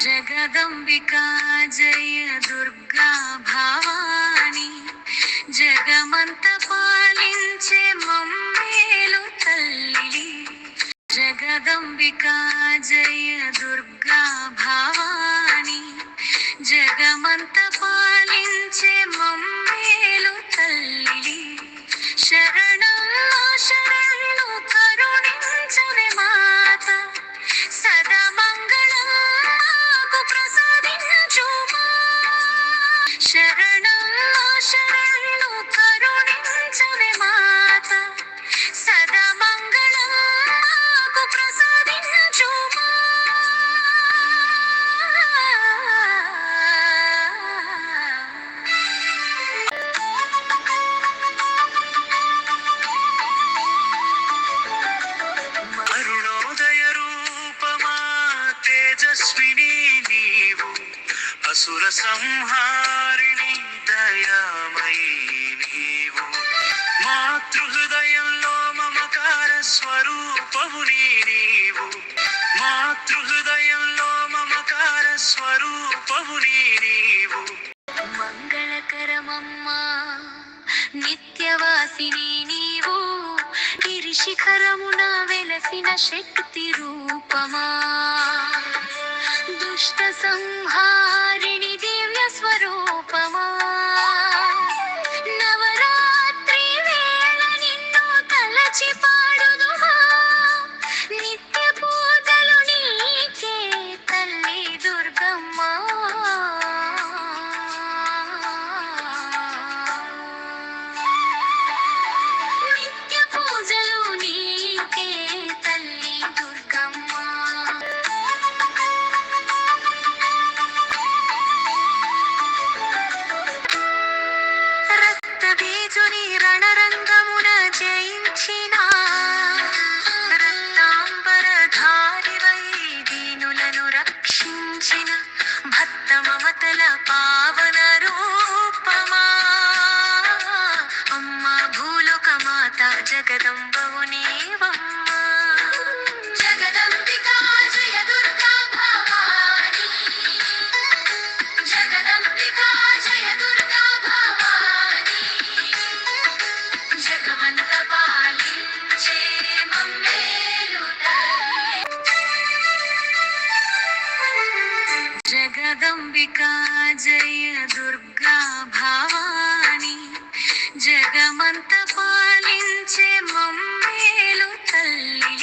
జగదంబికా జయ దుర్గా భవాని. జగమంత పాలించే మమ్మేలు తల్లి జగదంబికా జయ దుర్గా భవాని. జగమంత పాలించే తేజస్విని నీవు అసుర సంహారిణి దయామయీ నీవు. మాతృహృదయంలో మమకార స్వరూపము నీవు. మాతృహృదయంలో మమకార స్వరూపము నీవు. మంగళకరమమ్మా నిత్యవాసిని నీవు. గిరిశిఖరమున వెలసిన శక్తి రూపమా. दुष्टसंहारिणि दिव्यस्वरूपमा రణరంగమున జయించిన రక్తాంబరధారివై దీనులను రక్షించిన భక్త మమతల పావన రూపమా. అమ్మ భూలోక మాత జగదంబవు నీవమ్మ. జగదంబిక జగదంబికా జయ దుర్గా భవాని. జగమంత పాలించే మమ్మేలు తల్లి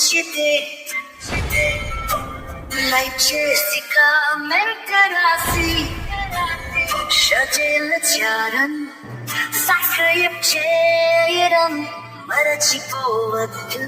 మీకు నచ్చితే లైక్ చేసి కామెంట్ రాసి షజేల చారం సబ్స్క్రైబ్ చేయడం మరచిపోవద్దు.